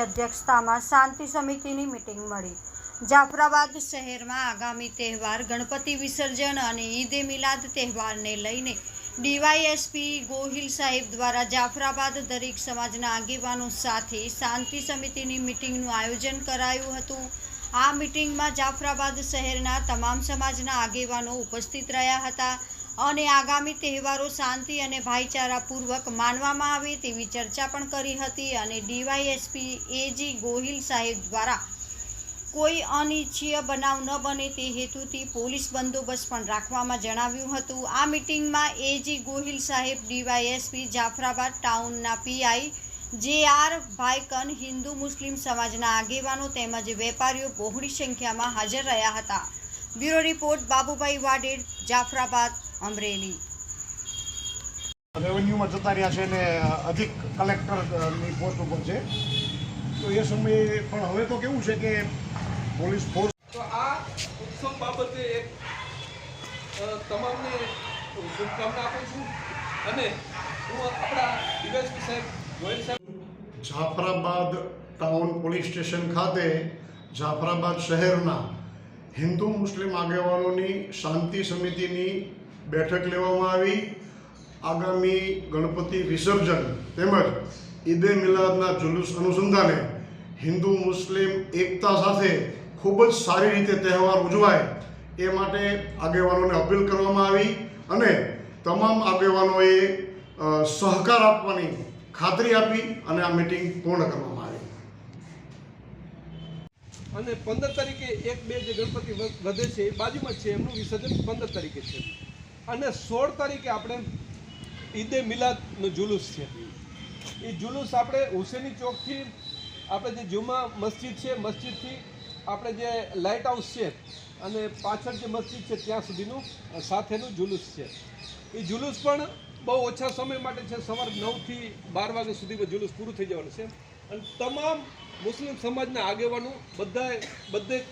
અધ્યક્ષતામાં શાંતિ સમિતિની મિટિંગ મળી. જાફરાબાદ શહેરમાં આગામી તહેવાર ગણપતિ વિસર્જન અને ઈદે મિલાદ તહેવારને લઈને ડીવાયએસપી ગોહિલ સાહેબ દ્વારા જાફરાબાદ દરેક સમાજના આગેવાનો સાથે શાંતિ સમિતિની મિટિંગનું આયોજન કરાયું હતું. આ મિટિંગમાં જાફરાબાદ શહેરના તમામ સમાજના આગેવાનો ઉપસ્થિત રહ્યા હતા. અને આગામી તહેવારો શાંતિ અને ભાઈચારાપૂર્વક માનવામાં આવે તેવી ચર્ચા પણ કરી હતી અને ડીવાયએસપી એજી ગોહિલ સાહેબ દ્વારા કોઈ અનિચ્છીય બનાવ ન બને તે હેતુથી પોલીસ બંદોબસ્ત પણ રાખવામાં જણાવ્યું હતું. આ મિટિંગમાં એજી ગોહિલ સાહેબ, ડીવાયએસપી જાફરાબાદ ટાઉનના પીઆઈ જે આર ભાઈકન, હિન્દુ મુસ્લિમ સમાજના આગેવાનો તેમજ વેપારીઓ બહોળી સંખ્યામાં હાજર રહ્યા હતા. Bureau report Babubhai Vaded, Jafrabad. Amreli. રેવન્યુમાં જતા રહ્યા છે ને અધિક કલેક્ટરની પોસ્ટ ઉપર છે. તો એ સમયે પણ હવે તો કેવું છે કે પોલીસ ફોર્સ તો આ ઉત્સવ બાબતે એક તમામને શુભકામના આપું છું અને હું આપણા ડીવાયસપી સાહેબ ગોયલ સાહેબ જાફરાબાદ ટાઉન પોલીસ સ્ટેશન ખાતે જાફરાબાદ શહેરના હિન્દુ મુસ્લિમ આગેવાનોની શાંતિ સમિતિની બેઠક લેવામાં આવી. આગામી ગણપતિ વિસર્જન તેમજ ઈદે મિલાદના જુલુસ અનુસંધાને હિન્દુ મુસ્લિમ એકતા સાથે ખૂબ જ સારી રીતે તહેવાર ઉજવાય એ માટે આગેવાનોને અપીલ કરવામાં આવી અને તમામ આગેવાનોએ સહકાર આપવાની ખાતરી આપી અને આ મિટિંગ પૂર્ણ કરવામાં આવી. અને પંદર તારીખે એક બે જે ગણપતિ વધે છે એ બાજુમાં છે, એમનું વિસર્જન પંદર તારીખે છે. અને સોળ તારીખે આપણે ઈદે મિલાદનો જુલુસ છે. એ જુલુસ આપણે હુસેની ચોકથી આપણે જે જુમા મસ્જિદ છે, મસ્જિદથી આપણે જે લાઇટ હાઉસ છે અને પાછળ જે મસ્જિદ છે ત્યાં સુધીનું સાથેનું જુલુસ છે. એ જુલુસ પણ બહુ ઓછા સમય માટે છે, સવારે નવથી બાર વાગ્યા સુધીમાં જુલુસ પૂરું થઈ જવાનું છે. અને તમામ મુસ્લિમ સમાજના આગેવાનો બધાએ, બધે